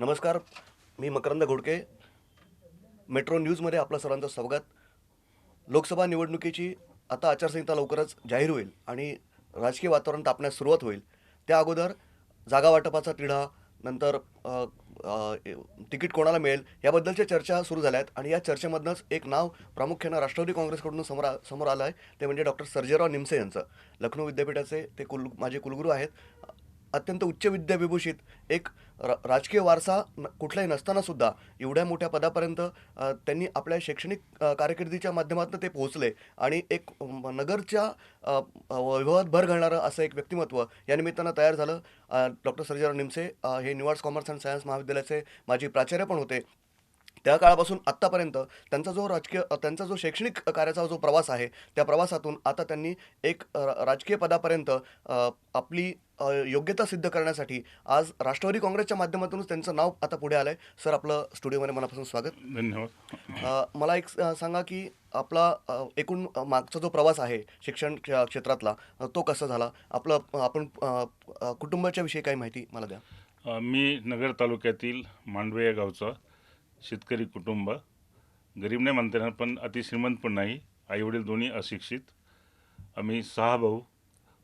नमस्कार मी मकरंद घोडके. मेट्रो न्यूजमध्ये आपलं सर्वांचं स्वागत. लोकसभा निवडणुकीची आता आचारसंहिता लवकरच जाहीर होईल आणि राजकीय वातावरण तापण्यास सुरुवात होईल. त्या अगोदर जागा वाटपाचा तिढा नंतर तिकीट कोणाला मिळेल याबद्दलच्या चर्चा सुरू झाल्या आहेत आणि या चर्चेमधनंच एक नाव प्रामुख्यानं राष्ट्रवादी काँग्रेसकडून समोर आ- समोर आलं आहे ते म्हणजे डॉक्टर सर्जेराव निमसे यांचं. लखनौ विद्यापीठाचे ते कुल माझे कुलगुरू आहेत. अत्यंत उच्च विद्याविभूषित एक र राजकीय वारसा न कुठलाही नसताना सुद्धा एवढ्या मोठ्या पदापर्यंत त्यांनी आपल्या शैक्षणिक कारकिर्दीच्या माध्यमातून ते पोहोचले. आणि एक नगरच्या वैभवात भर घालणारं असं एक व्यक्तिमत्व या निमित्तानं तयार झालं. डॉक्टर सर्जेराव निमसे हे निवाड्स कॉमर्स अँड सायन्स महाविद्यालयाचे माजी प्राचार्य पण होते. त्या काळापासून आत्तापर्यंत त्यांचा जो राजकीय त्यांचा जो शैक्षणिक कार्याचा जो प्रवास आहे त्या प्रवासातून आता त्यांनी एक राजकीय पदापर्यंत आपली योग्यता सिद्ध करण्यासाठी आज राष्ट्रवादी काँग्रेसच्या माध्यमातूनच त्यांचं नाव आता पुढे आलं आहे सर आपलं स्टुडिओमध्ये मनापासून स्वागत. धन्यवाद. मला एक सांगा की आपला एकूण मागचा जो प्रवास आहे शिक्षण क्ष- क्षेत्रातला तो कसा झाला? आपलं आपण कुटुंबाच्या विषयी काही माहिती मला द्या. मी नगर तालुक्यातील मांडवे या गावचा शेतकरी कुटुंब. गरीब नाही म्हणता येणार पण अति श्रीमंत पण नाही. आईवडील दोन्ही अशिक्षित. आम्ही सहा भाऊ.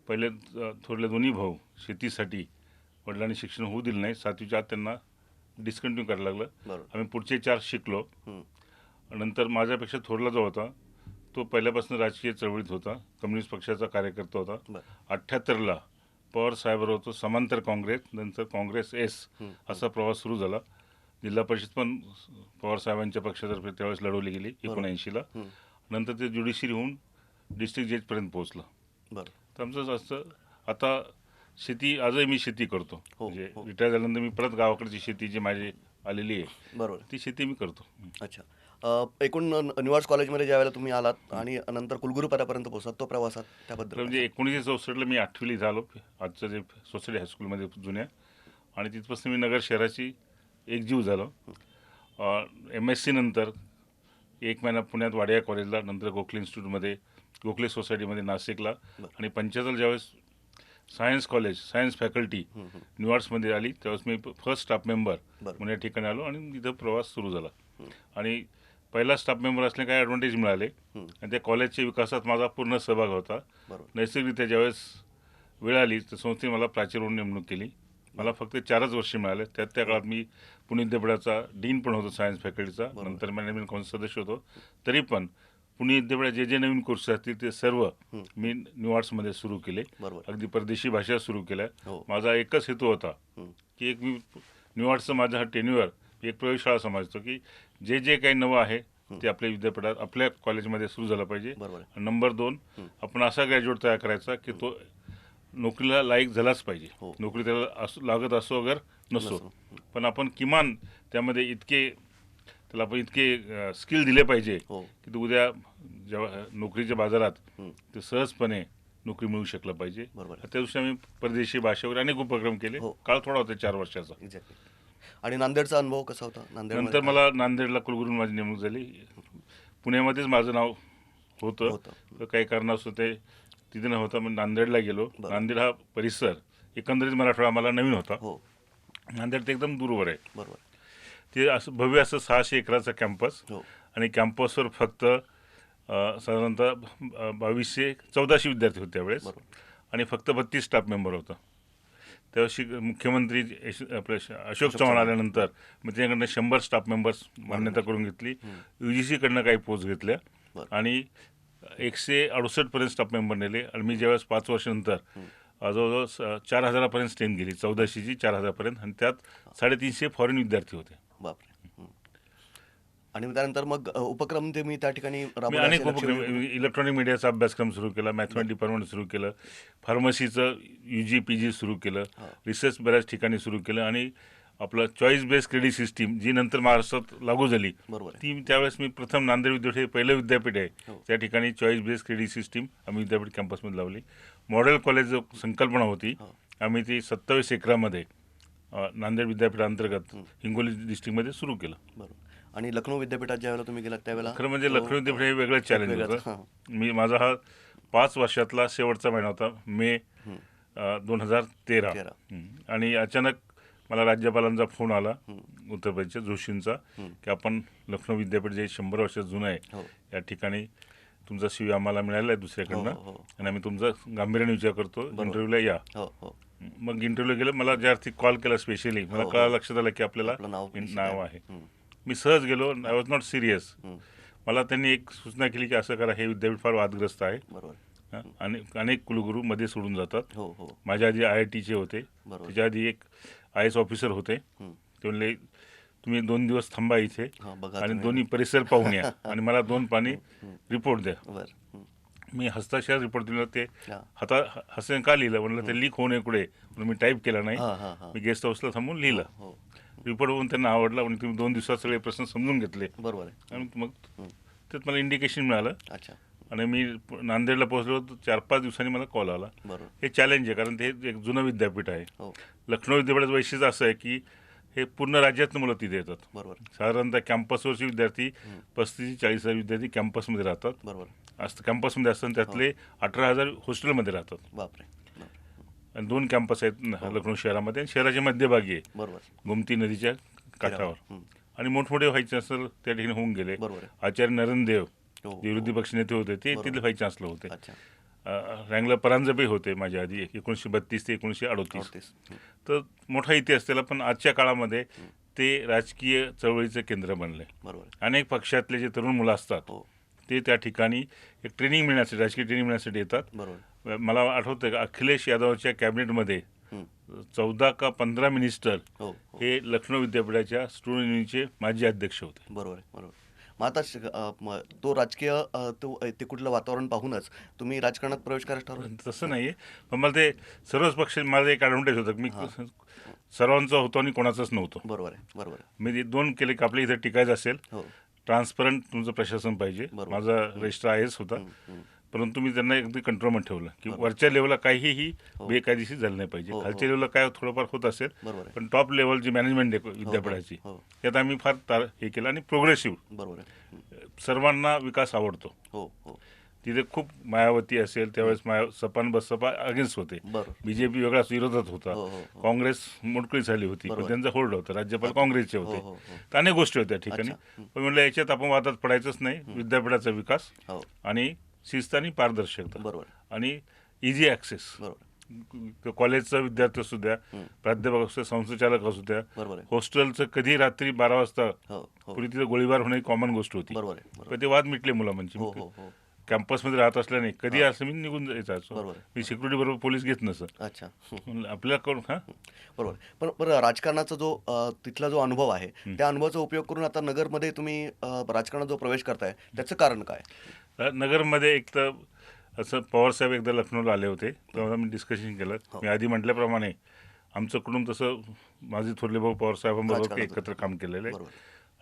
पहिले थोरले दोन्ही भाऊ. शेतीसाठी वडिलांनी शिक्षण होऊ दिलं नाही. सातवीच्या आत त्यांना डिस्कंटिन्यू करायला लागलं. आम्ही पुढचे चार शिकलो. नंतर माझ्यापेक्षा थोरला जो होता तो पहिल्यापासून राजकीय चळवळीत होता. कम्युनिस्ट पक्षाचा कार्यकर्ता होता. अठ्ठ्याहत्तरला पवार साहेबांवर होतो. समांतर काँग्रेस नंतर काँग्रेस एस. असा प्रवास सुरू झाला. जिल्हा परिषद पण पवार साहेबांच्या पक्षातर्फे त्यावेळेस लढवली गेली एकोणऐंशीला. हं. नंतर ते ज्युडिशरी होऊन डिस्ट्रिक्ट जजपर्यंत पोहोचलं. बरं. तर आमचं असं आता शेती आजही मी शेती करतो. हो, म्हणजे हो. रिटायर झाल्यानंतर मी परत गावाकडची शेती जी माझी आलेली आहे बरोबर. ती शेती मी करतो. अच्छा. एकूण निवास कॉलेजमध्ये ज्या वेळेला तुम्ही आलात आणि नंतर कुलगुरू पदापर्यंत पोहोचलात तो प्रवासात त्याबद्दल म्हणजे एकोणीसशे चौसष्टला मी आठवीला झालो आजचं जे सोसायटी हायस्कूलमध्ये जुन्या. आणि तिथपासून मी नगर शहराची एकजीव झालो. एम एस सी नंतर एक महिना पुण्यात वाडिया कॉलेजला नंतर गोखले इन्स्टिट्यूटमध्ये गोखले सोसायटीमध्ये नाशिकला आणि पंच्याहत्तर ज्यावेळेस सायन्स कॉलेज सायन्स फॅकल्टी. न्यूआर्ट्समध्ये आली त्यावेळेस मी फर्स्ट स्टाफ मेंबर बरं. म्हणून या ठिकाणी आलो आणि तिथं प्रवास सुरू झाला. आणि पहिला स्टाफ मेंबर असले काही ॲडव्हान्टेज मिळाले. आणि त्या कॉलेजच्या विकासात माझा पूर्ण सहभाग होता. नैसर्गिकरित्या ज्यावेळेस वेळ आली तर संस्थेने मला प्राचार्य म्हणून नेमणूक केली. मला फक्त चारच वर्ष मिळाले त्यात त्या काळात मी पुणे विद्यापीठाचा डीन पण होतो सायन्स फॅकल्टीचा. नंतर मॅनेजमेंट काउन्सिल सदस्य होतो तरी पण पुणे विद्यापीठात जे जे नवीन कोर्स असतील ते सर्व. मी न्यूआर्ट्समध्ये सुरू केले अगदी परदेशी भाषा सुरू केल्या हो माझा एकच हेतू होता. की एक मी न्यूआर्ट्सचं माझा हा टेन्युअर एक प्रयोगशाळा समजतो की जे जे काही नवं आहे ते आपल्या विद्यापीठात आपल्या कॉलेजमध्ये सुरू झालं पाहिजे. नंबर दोन. आपण असा ग्रॅज्युएट तयार करायचा की तो नोकरीला लायक झालाच पाहिजे हो. नोकरी त्याला असो लागत असो अगर नसो. पण आपण किमान त्यामध्ये इतके त्याला आपण इतके स्किल दिले पाहिजे हो की तो उद्या जेव्हा नोकरीच्या बाजारात. ते सहजपणे नोकरी मिळू शकलं पाहिजे बरोबर. त्या दिवशी आम्ही परदेशी भाषेवर अनेक उपक्रम केले हो. काळ थोडा होता चार वर्षाचा एक्झॅक्टली आणि नांदेडचा अनुभव कसा होता नांदेड नंतर मला नांदेडला कुलगुरू माझी नेमणूक झाली पुण्यामध्येच माझं नाव होतं होतं. तर काही कारणास्तव ते तिथे न होता मग नांदेडला गेलो. नांदेड हा परिसर एकंदरीत मराठवाडा मला नवीन होता. हो. नांदेड ते एकदम दूरवर आहे. बरोबर. ते असं भव्य असं सहाशे एकराचं कॅम्पस हो. आणि कॅम्पसवर फक्त साधारणतः बावीसशे चौदाशे विद्यार्थी होते त्यावेळेस. आणि फक्त बत्तीस स्टाफ मेंबर होता. तेव्हा शिक मुख्यमंत्री आपले अशोक चव्हाण आल्यानंतर मग त्याच्याकडनं शंभर स्टाफ मेंबर्स मान्यता करून घेतली. यू जी सीकडनं काही पोस्ट घेतल्या. आणि एकशे अडुसष्टपर्यंत स्टाफ मेंबर नेले आणि मी ज्यावेळेस पाच वर्षानंतर जवळजवळ चार हजारापर्यंत स्ट्रेंथ गेली चौदाशेची चार हजारपर्यंत आणि त्यात साडेतीनशे फॉरेन विद्यार्थी होते बापरे. आणि त्यानंतर मग उपक्रम ते मी त्या ठिकाणी अनेक उपक्रम इलेक्ट्रॉनिक मीडियाचा अभ्यासक्रम सुरू केला मॅथमॅटिक डिपार्टमेंट सुरू केलं फार्मसीचं यू जी पी जी सुरू केलं. रिसर्च बऱ्याच ठिकाणी सुरू केलं आणि आपलं चॉईस बेस्ड क्रेडिट सिस्टीम जी नंतर महाराष्ट्रात लागू झाली बरोबर ती त्यावेळेस मी प्रथम नांदेड विद्यापीठ हे पहिलं विद्यापीठ आहे. हो. त्या ठिकाणी चॉईस बेस्ड क्रेडिट सिस्टीम आम्ही विद्यापीठ कॅम्पसमध्ये लावली. मॉडेल कॉलेज जो संकल्पना होती हो. आम्ही ती सत्तावीस एकरामध्ये नांदेड विद्यापीठांतर्गत हिंगोली डिस्ट्रिक्टमध्ये सुरू केलं. बरोबर. आणि लखनौ विद्यापीठात ज्या वेळेला तुम्ही गेलात त्यावेळेला? खरं म्हणजे तो- लखनौ विद्यापीठ हे वेगळं चॅलेंज होतं. हां. मी माझा हा पाच वर्षातला शेवटचा महिना होता मे हं. दोन हजार तेरा. आणि अचानक मला राज्यपालांचा फोन आला उत्तर प्रदेशच्या जोशींचा की आपण लखनौ विद्यापीठ जे शंभर वर्ष जुनं आहे हो. या ठिकाणी तुमचा सीव्ही आम्हाला मिळाला आहे दुसऱ्याकडनं. हो, हो. आणि आम्ही तुमचा गांभीर्याने विचार करतो इंटरव्ह्यूला या. मग इंटरव्ह्यू गेलं मला ज्या अर्थी कॉल केला स्पेशली मला कळा लक्षात आलं की आपल्याला आपलं नाव आहे. मी सहज गेलो आय वॉज नॉट सिरियस. मला त्यांनी एक सूचना केली की असं करा हे विद्यापीठ फार वादग्रस्त आहे? आणि अनेक कुलगुरू मध्ये सोडून जातात. माझ्या आधी आय आय टीचे होते. त्याच्या आधी एक आय एस ऑफिसर होते. हं. ते म्हणले तुम्ही दोन दिवस थांबा इथे हा बघा आणि तुम्ही. दोन्ही परिसर पाहून या आणि मला दोन पाणी रिपोर्ट द्या. बर हं. मी हस्ताक्षर रिपोर्ट दिला ते हा. हाता हस्ते का लिहिलं? म्हणलं ते लीक होऊ नये कुठे. म्हणून मी टाईप केला नाही. हा हा हा. मी गेस्ट हाऊसला थांबून लिहिलं. हो रिपोर्ट बघून त्यांना आवडला आणि तुम्ही दोन दिवसात सगळे प्रश्न समजून घेतले. बरोबर आहे. आणि मग हं. त्यात मला इंडिकेशन मिळालं. अच्छा. आणि मी नांदेडला पोहोचलो तर चार पाच दिवसांनी मला कॉल आला. हे चॅलेंज आहे कारण ते एक जुनं विद्यापीठ आहे. हो. लखनौ विद्यापीठाचं वैशिष्ट्य असं आहे की हे पूर्ण राज्यातनं मुलं तिथे येतात. बरोबर. साधारणतः कॅम्पसवरचे विद्यार्थी पस्तीस चाळीस हजार विद्यार्थी कॅम्पसमध्ये राहतात. बरोबर. असं कॅम्पसमध्ये असताना त्यातले अठरा हजार हॉस्टेलमध्ये राहतात. बापरे. आणि दोन कॅम्पस आहेत लखनौ शहरामध्ये आणि शहराच्या मध्यभागी आहे. बरोबर. गोमती नदीच्या काठावर. हं. आणि मोठमोठे व्हाईस चान्सलर त्या ठिकाणी होऊन गेले. आचार्य नरेंद्र देव हो, जे विरोधी पक्ष नेते होते ते तिथले व्हाईस चान्सलर होते. रँगला परांजपे होते माझ्या आधी एकोणीसशे बत्तीस ते एकोणीसशे अडोतीस. हं. तर मोठा इतिहास त्याला पण आजच्या काळामध्ये ते राजकीय चळवळीचं केंद्र बनले. बरोबर. अनेक पक्षातले जे तरुण मुलं असतात हो. ते त्या ठिकाणी एक ट्रेनिंग मिळण्यासाठी राजकीय ट्रेनिंग मिळण्यासाठी येतात. बरोबर. मला आठवतं का अखिलेश यादवच्या कॅबिनेटमध्ये हं. चौदा का पंधरा मिनिस्टर हो हो. हे लखनौ विद्यापीठाच्या स्टुडंट युनियनचे माजी अध्यक्ष होते. बरोबर बरोबर. मग आता म- तो राजकीय तो अ, ते कुठलं वातावरण पाहूनच तुम्ही राजकारणात प्रवेश करायचं ठरवलं? तसं नाही पण मला ते सर्वच पक्ष माझं एक ॲडव्हान्टेज होतं. मी सर्वांचा होतो आणि कोणाचाच नव्हतो. बरोबर आहे बरोबर मी ते दोन केले की आपल्या इथे टिकायचं असेल हो. ट्रान्सपरंट तुमचं प्रशासन पाहिजे. माझा रजिस्टर आहेच होता. परंतु मी त्यांना अगदी कंट्रोलमध्ये ठेवलं की वरच्या लेवलला काहीही बेकायदेशीर झालं नाही पाहिजे. हो, हो. खालच्या लेवलला काय थोडंफार होत असेल पण टॉप लेवल जी मॅनेजमेंट आहे विद्यापीठाची हो. त्यात आम्ही फार तार हे केलं आणि प्रोग्रेसिव्ह बरोबर हं. सर्वांना विकास आवडतो. हो हो. तिथे खूप मायावती असेल त्यावेळेस माया सपा आणि बसपा अगेन्स्ट होते. बीजेपी वेगळाच विरोधात होता. हो, हो, हो. काँग्रेस मोडकळी झाली होती पण. त्यांचा होल्ड होता. राज्यपाल काँग्रेसचे हो, हो, होते हो. तर अनेक गोष्टी होत्या त्या ठिकाणी. पण म्हणलं याच्यात आपण वादात पडायचंच नाही. विद्यापीठाचा विकास हो. आणि शिस्त आणि पारदर्शकता. बरोबर. आणि इझी ॲक्सेस बरोबर. कॉलेजचा विद्यार्थी असू द्या प्राध्यापक असू द्या संस्थाचालक असू द्या आहे. हॉस्टेलचं कधी रात्री बारा वाजता हो हो. पूर्वी तिथे गोळीबार होणे कॉमन गोष्ट होती. बरोबर आहे बरोबर पण ते वाद मिटले मुलांचे. हो हो हो. कॅम्पसमध्ये राहत असल्याने कधी असं मी निघून जायचो. बरोबर. मी सिक्युरिटी बरोबर पोलीस घेत नसत. अच्छा. आपल्याला कोण हा? बरोबर. पण बरं राजकारणाचा जो अ, तिथला जो अनुभव आहे त्या अनुभवाचा उपयोग करून आता नगरमध्ये तुम्ही अ, राजकारणात जो प्रवेश करताय त्याचं कारण काय? नगरमध्ये एक तर असं पवारसाहेब एकदा लखनौला आले होते तेव्हा मी डिस्कशन केलं. हो. मी आधी म्हटल्याप्रमाणे आमचं कुटुंब तसं माझे थोरले भाऊ पवारसाहेबांबरोबर राजकारणात एकत्र काम. केलेलं आहे. बरोबर.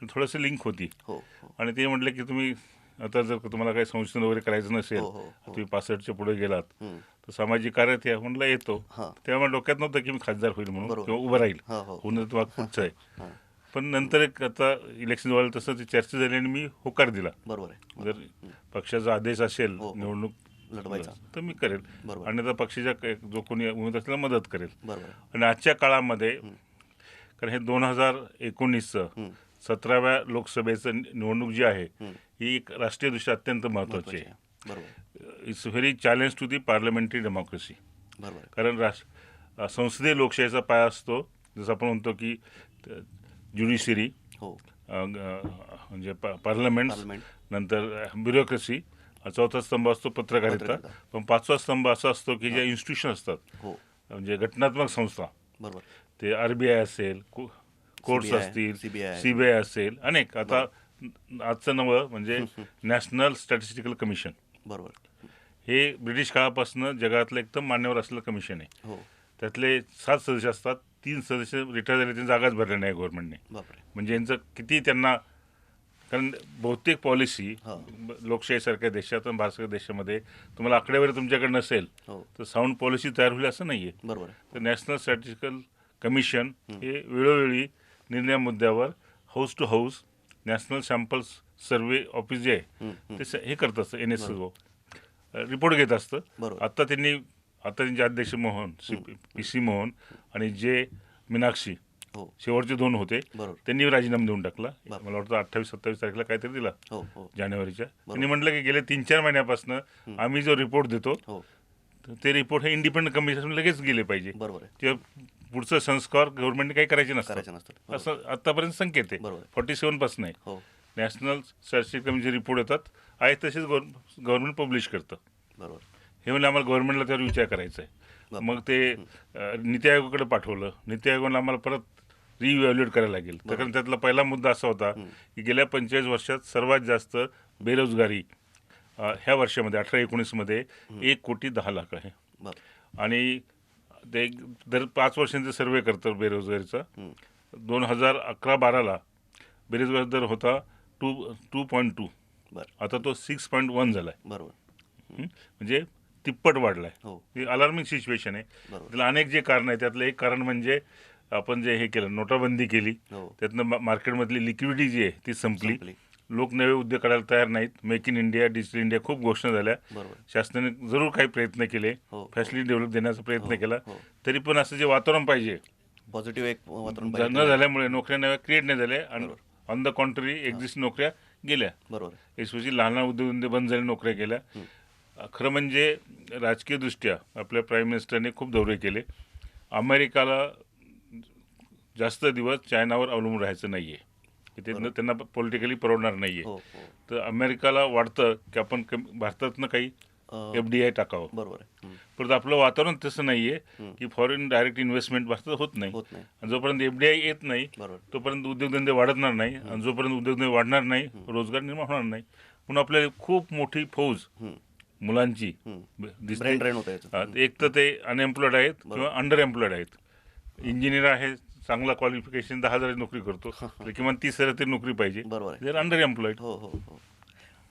आणि थोडंसं लिंक होती. हो हो. आणि ते म्हटले की तुम्ही आता जर तुम्हाला काही संशोधन वगैरे करायचं नसेल हो, हो, हो. तुम्ही पासष्टच्या पुढे गेलात. तर सामाजिक कार्यात या म्हटलं येतो हां. तेव्हा मला डोक्यात नव्हतं की मी खासदार होईल म्हणून बरोबर. किंवा उभं राहील हो, हो. होणं तुम्हाला पुढचं आहे हां. पण नंतर एक आता इलेक्शन जवळ तसं ती चर्चा झाली आणि मी होकार दिला बरोबर आहे जर पक्षाचा आदेश असेल हो, हो. निवडणूक लढवायचा. तर मी करेल बरोबर. आणि आता पक्षाच्या क- जो कोणी उमेदवार असेल त्याला मदत करेल बरोबर आहे. आणि आजच्या काळामध्ये कारण हे दोन हजार एकोणीसचं हं. सतराव्या लोकसभेचं नि- निवडणूक जी आहे ही एक राष्ट्रीयदृष्ट्या अत्यंत महत्त्वाची महत्त्वाचे आहे. बरोबर. It's very challenge to the parliamentary democracy बरोबर. कारण राष्ट्र संसदीय लोकशाहीचा पाया असतो. जसं आपण म्हणतो की ज्युडिशरी हो. म्हणजे पार्लमेंट. नंतर ब्युरोक्रेसी चौथा स्तंभ असतो पत्रकारिता. पण पाचवा स्तंभ असा असतो की ज्या इन्स्टिट्यूशन असतात. हो. म्हणजे घटनात्मक संस्था. बरोबर. ते आर बी आय असेल कोर्ट्स असतील. सीबीआय असेल अनेक. आता आजचं नवं म्हणजे नॅशनल स्टॅटिस्टिकल कमिशन बरोबर. हे ब्रिटिश काळापासून जगातलं एकदम मान्यवर असलेलं कमिशन आहे. हो. त्यातले सात सदस्य असतात तीन सदस्य रिटायर झाले त्यांनी जागाच भरल्या नाही गव्हर्नमेंटने म्हणजे यांचं किती त्यांना कारण बहुतेक पॉलिसी. लोकशाहीसारख्या देशात आणि भारतासारख्या देशामध्ये तुम्हाला आकडेवारी तुमच्याकडे नसेल हो. तर साऊंड पॉलिसी तयार होईल असं नाही आहे बरोबर. तर नॅशनल स्टॅटिस्टिकल कमिशन हे वेळोवेळी निर्णय मुद्द्यावर house to house national samples survey office जे आहे ते हे करत असतं एन एस रिपोर्ट घेत असतं. बरोबर. आता त्यांनी आता त्यांचे अध्यक्ष मोहन पी सी मोहन आणि जे मीनाक्षी हो. शेवटचे दोन होते त्यांनी राजीनामा देऊन टाकला. मला वाटतं अठ्ठावीस सत्तावीस तारखेला काहीतरी दिला हो हो. जानेवारीच्या. त्यांनी म्हटलं की गेल्या तीन चार महिन्यापासून आम्ही जो रिपोर्ट देतो ते रिपोर्ट हे इंडिपेंडंट कमिशन लगेच गेले पाहिजे. बरोबर पुढचं संस्कार गव्हर्नमेंटने काही करायचे नसतात करायचे नसतात. असं आतापर्यंत संकेत आहे. बरोबर. फॉर्टी सेवनपासून आहे. हो. नॅशनल स्टॅटिस्टिक कमिशन रिपोर्ट येतात आहेत तसेच गव्हर्नमेंट पब्लिश करतं. बरोबर. हे म्हणजे आम्हाला गव्हर्नमेंटला त्यावर विचार करायचा आहे. मग ते अं, नीती आयोगाकडे पाठवलं. नीती आयोगाने आम्हाला परत रिइव्हॅल्युएट करायला लागेल. तर कारण त्यातला पहिला मुद्दा असा होता की गेल्या पंचेचाळीस वर्षात सर्वात जास्त बेरोजगारी अं, ह्या वर्षामध्ये अठरा एकोणीसमध्ये एक कोटी दहा लाख आहे. आणि ते दर पाच वर्षांचे सर्वे करतं बेरोजगारीचा. हं. दोन हजार अकरा बाराला बेरोजगार दर होता टू टू पॉईंट टू. आता तो सिक्स पॉईंट वन झाला आहे बरोबर म्हणजे तिप्पट वाढला आहे हो. ही अलार्मिंग सिच्युएशन आहे. त्याला अनेक जे कारण आहे त्यातलं एक कारण म्हणजे आपण जे हे केलं नोटाबंदी केली. हो. त्यातनं मार्केटमधली लिक्विडिटी जी आहे ती संपली. लोक नवे उद्योग करायला तयार नाहीत. Make in India digital India खूप घोषणा झाल्या. शासनाने जरूर काही प्रयत्न केले. हो. फॅसिलिटी डेव्हलप देण्याचा प्रयत्न हो, केला. हो. तरी पण असं जे वातावरण पाहिजे. पॉझिटिव्ह एक वातावरण न. झाल्यामुळे नोकऱ्या नव्या क्रिएट नाही झाल्या आणि ऑन द कॉन्ट्री एक्झिस्ट नोकऱ्या गेल्या. बरोबर. एस्पेशली लहान लहान उद्योगधंदे बंद झाले नोकऱ्या गेल्या. खरं म्हणजे राजकीयदृष्ट्या आपल्या प्राईम मिनिस्टरने खूप दौरे केले. अमेरिकाला जास्त दिवस चायनावर अवलंबून राहायचं नाही आहे ते त्यांना पॉलिटिकली परवडणार नाही हो आहे हो. तर अमेरिकाला वाटतं की आपण भारतातनं काही एफ डी आय टाकावं. बरोबर आहे. परंतु आपलं वातावरण तसं नाही आहे की फॉरेन डायरेक्ट इन्व्हेस्टमेंट भारतात होत नाही. आणि जोपर्यंत एफ डी आय येत नाही तोपर्यंत उद्योगधंदे वाढणार नाही आणि जोपर्यंत उद्योगधंदे वाढणार नाही रोजगार निर्माण होणार नाही. म्हणून आपल्याला खूप मोठी फौज. मुलांची दिसते. एक तर ते अनएम्प्लॉयड आहेत किंवा अंडर एम्प्लॉयड आहेत. इंजिनियर आहे चांगला क्वालिफिकेशन दहा हजार नोकरी करतो. तर किमान तीस हजार तरी नोकरी पाहिजे. बरोबर आहे. अंडर एम्प्लॉयड हो हो हो.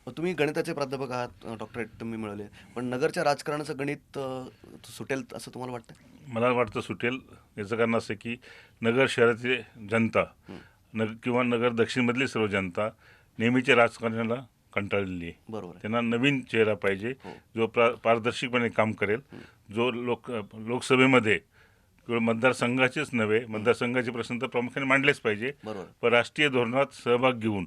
मग तुम्ही गणिताचे प्राध्यापक आहात डॉक्टरेट तुम्ही मिळवले. पण नगरच्या राजकारणाचं गणित अं, सुटेल असं तुम्हाला वाटतं मला वाटतं सुटेल. याचं कारण असं की नगर शहराची जनता नग किंवा नगर दक्षिणमधली सर्व जनता नेहमीच्या राजकारणाला कंटाळलेली आहे. बरोबर आहे. त्यांना नवीन चेहरा पाहिजे. हो. जो प्रा पारदर्शकपणे काम करेल. जो लोक लोकसभेमध्ये किंवा मतदारसंघाचेच नव्हे मतदारसंघाचे प्रश्न तर प्रामुख्याने मांडलेच पाहिजे. पण राष्ट्रीय धोरणात सहभाग घेऊन.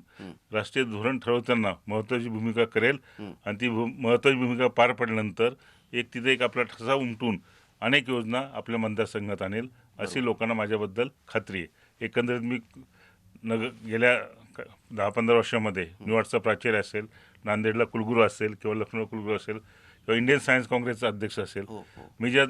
राष्ट्रीय धोरण ठरवताना महत्त्वाची भूमिका करेल. आणि ती भू महत्त्वाची भूमिका पार पडल्यानंतर एक तिथे एक आपला ठसा उमटून अनेक योजना आपल्या मतदारसंघात आणेल अशी लोकांना माझ्याबद्दल खात्री आहे. एकंदरीत मी नग गेल्या दहा पंधरा वर्षामध्ये निवाडचा प्राचार्य असेल नांदेडला कुलगुरू असेल किंवा लखनौ कुलगुरू असेल किंवा इंडियन सायन्स काँग्रेसचा अध्यक्ष असेल हो हो मी ज्या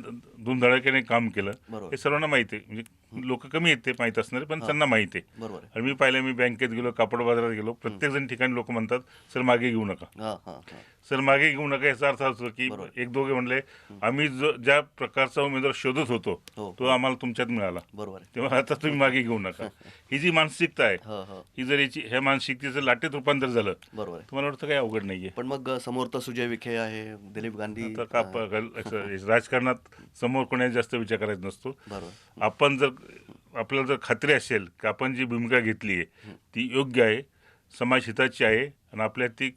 धुमधडाक्याने काम केलं. हे सर्वांना माहिती आहे म्हणजे लोक कमी आहेत ते माहीत असणारे पण त्यांना माहिती आहे. बरोबर आहे. आणि मी पाहिलं मी बँकेत गेलो कापड बाजारात गेलो प्रत्येक जण ठिकाणी लोक म्हणतात सर मागे घेऊ नका. हां हां हां. सर मागे घेऊ नका याचा अर्थ असतो की बरोबर. एक दोघे म्हणले आम्ही जो ज्या प्रकारचा उमेदवार शोधत होतो हो. तो आम्हाला तुमच्यात मिळाला. बरोबर आहे. तेव्हा आता तुम्ही मागे घेऊ नका. ही जी मानसिकता आहे हो हो. ही जर याची ह्या मानसिकतेचं लाटेत रूपांतर झालं बरोबर आहे. तुम्हाला वाटतं काही अवघड नाहीये? पण मग समोर तर सुजय विखे आहे दिलीप गांधी आता का प- असं राजकारणात समोर कोणाचा जास्त विचार करायचा नसतो. बरोबर. आपण जर आपल्याला जर खात्री असेल की आपण जी भूमिका घेतली आहे ती योग्य आहे समाजहिताची आहे आणि आपल्यात ती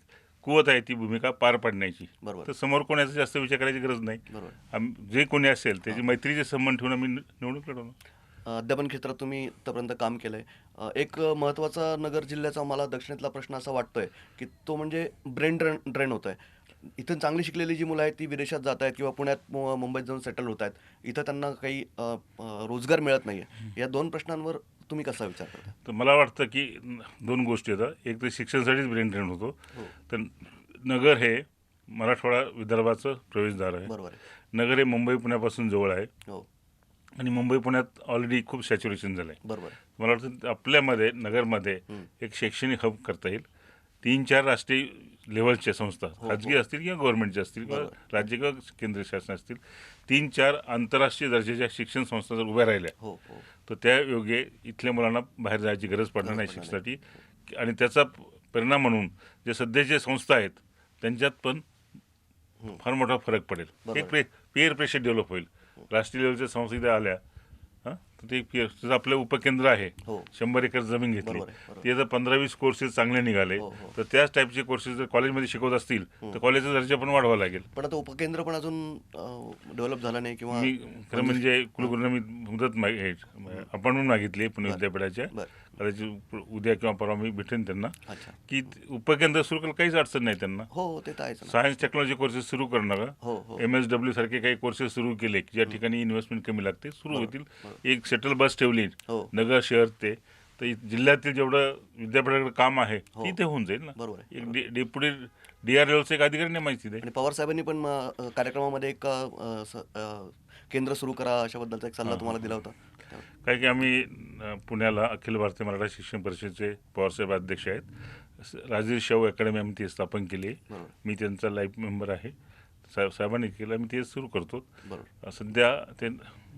कुवत आहे ती भूमिका पार पाडण्याची बरोबर. तर समोर कोणाचा जास्त विचार करायची गरज नाही. बरोबर. जे कोणी असेल त्याची मैत्रीचे संबंध ठेवून आम्ही निवडणूक लढवणार. अध्यापन क्षेत्रात तुम्ही आतापर्यंत काम केलं आहे एक महत्त्वाचा नगर जिल्ह्याचा मला दक्षिणेतला प्रश्न असा वाटतोय की तो म्हणजे ब्रेन ड्रेन ड्रेन होत आहे इथं चांगली शिकलेली जी मुलं आहेत ती विदेशात जात आहेत किंवा पुण्यात मुंबईत जाऊन सेटल होत आहेत इथं त्यांना काही रोजगार मिळत नाही आहे या दोन प्रश्नांवर तुम्ही कसा विचार करता? तर मला वाटतं की दोन गोष्टी येतात एक तर शिक्षणासाठीच ब्रेन ट्रेन होतो. हो. तर नगर हे मराठवाडा विदर्भाचं प्रवेशद्वार आहे. बरोबर आहे. नगर हे मुंबई पुण्यापासून जवळ आहे. हो. आणि मुंबई पुण्यात ऑलरेडी खूप सॅच्युरेशन झालं आहे. बरोबर मला वाटतं आपल्यामध्ये नगरमध्ये. एक शैक्षणिक हब करता येईल. तीन चार राष्ट्रीय लेवलच्या संस्था हो, खाजगी असतील किंवा गव्हर्नमेंटच्या असतील किंवा. राज्य किंवा केंद्र शासन असतील तीन चार आंतरराष्ट्रीय दर्जाच्या शिक्षण संस्था जर उभ्या राहिल्या हो हो. तर त्या योगे इथल्या मुलांना बाहेर जायची गरज पडणार नाही शिक्षणासाठी. आणि त्याचा परिणाम म्हणून जे सध्याचे संस्था आहेत त्यांच्यात पण हं. फार मोठा फरक पडेल. एक प्रे पेअर प्रेशर डेव्हलप होईल. राष्ट्रीय लेवलच्या संस्था इथे आल्या हां? ते जसं आपलं उपकेंद्र आहे. हो. शंभर एकर जमीन घेतली. बरोबर आहे, बरोबर. ते जर पंधरा वीस कोर्सेस चांगले निघाले हो, हो. तर त्याच टाईपचे कोर्सेस जर कॉलेजमध्ये शिकवत असतील तर कॉलेजचा दर्जा पण वाढवा लागेल. पण आता उपकेंद्र पण अजून डेव्हलप झालं नाही किंवा मी खरं म्हणजे कुलगुरूंना मी मुदत अपॉइंटमेंट मागितली पुणे विद्यापीठाच्या. बरं. कदाचित उद्या किंवा परवा मी भेटेन त्यांना. अच्छा. की उपकेंद्र सुरू करायला काहीच अडचण नाही त्यांना. हो हो ते तर आहेच ना. सायन्स टेक्नॉलॉजी कोर्सेस सुरू करणं हो हो. एम एस डब्ल्यू सारखे काही कोर्सेस सुरू केले की ज्या ठिकाणी इन्व्हेस्टमेंट कमी लागते सुरू होतील. एक शटल बस ठेवली. हो. नगर शहर ते. तर इ- जिल्ह्यातील जेवढं विद्यापीठाकडे काम आहे हो. ती ते होऊन जाईल ना. बरोबर आहे. एक डे- डेप्युटी डी आर एलचा एक अधिकारी नाही माहिती ते. आणि पवार साहेबांनी पण अ, कार्यक्रमामध्ये एक अ, स- अ, केंद्र सुरू करा अशाबद्दलचा एक सल्ला तुम्हाला दिला होता. काय की आम्ही अ, पुण्याला अखिल भारतीय मराठा शिक्षण परिषदेचे पवारसाहेब अध्यक्ष आहेत. स- राजवीर शाहू अकॅडमी आम्ही ती स्थापन केली. आहे बरोबर. मी त्यांचा लाईफ मेंबर आहे. साहेब साहेबांनी केलं. आम्ही ते सुरू करतो. बरोबर. सध्या ते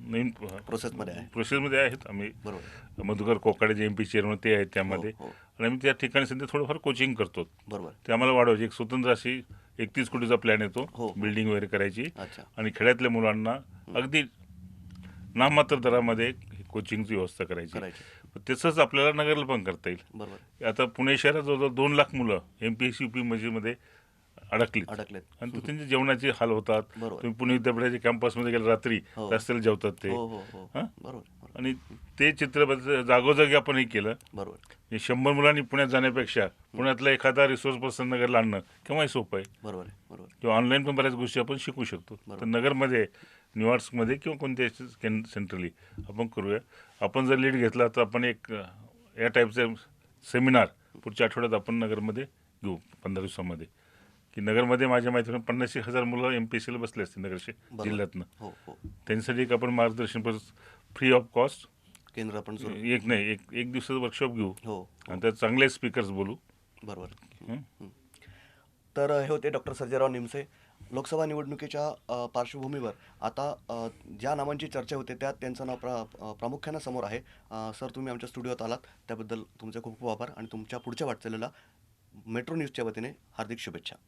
नवीन प्रोसेसमध्ये आहे. प्रोसेसमध्ये आहेत. आम्ही बरोबर. मधुकर कोकाडे जे एम पी चेअरमन ते आहेत त्यामध्ये. हो, हो. आणि आम्ही त्या ठिकाणी सध्या थोडंफार कोचिंग करतो. बरोबर. ते आम्हाला वाढवायची. एक स्वतंत्र अशी एकतीस कोटीचा प्लॅन येतो. हो. बिल्डिंग वगैरे करायची. आणि खेड्यातल्या मुलांना अगदी नाममात्र दरामध्ये कोचिंगची व्यवस्था करायची. तसंच आपल्याला नगरला पण करता येईल. बरोबर. आता पुणे शहरात जवळजवळ दोन लाख मुलं M P S C P मध्ये अडकली अडकलेत. आणि त्यांचे जेवणाचे हाल होतात. तुम्ही पुणे विद्यापीठाच्या कॅम्पसमध्ये गेले रात्री हो. रस्त्याला जेवतात ते. हो हो आणि ते चित्र बद- जागोजागी आपण हे केलं. बरोबर. शंभर मुलांनी पुण्यात जाण्यापेक्षा पुण्यातला एखादा रिसोर्स पर्सन नगरला आणणं केव्हाही सोपं आहे. बरोबर किंवा ऑनलाईन पण बऱ्याच गोष्टी आपण शिकू शकतो. तर नगरमध्ये न्यूयॉर्क्समध्ये किंवा कोणत्या सेंट्रली आपण करूया. आपण जर लीड घेतला तर आपण एक या टाईपचं सेमिनार पुढच्या आठवड्यात आपण नगरमध्ये घेऊ पंधरा दिवसामध्ये. की नगरमध्ये माझ्या माहितीनं पन्नास एक हजार मुलं एम पी एस सीला बसले असते नगरचे. जिल्ह्यातनं. हो हो. त्यांच्यासाठी एक आपण मार्गदर्शन फ्री ऑफ कॉस्ट केंद्र आपण एक नाही एक एक दिवसाचं वर्कशॉप घेऊ. हो. आणि त्यात चांगले स्पीकर्स बोलू. बरोबर? तर हे होते डॉक्टर सर्जेराव निमसे. लोकसभा निवडणुकीच्या पार्श्वभूमीवर आता ज्या नावांची चर्चा होते त्यात त्यांचं नाव प्रा प्रामुख्यानं समोर आहे. सर तुम्ही आमच्या स्टुडिओत आलात. त्याबद्दल तुमचे खूप खूप आभार आणि तुमच्या पुढच्या वाटचालीला मेट्रो न्यूजच्या वतीने हार्दिक शुभेच्छा.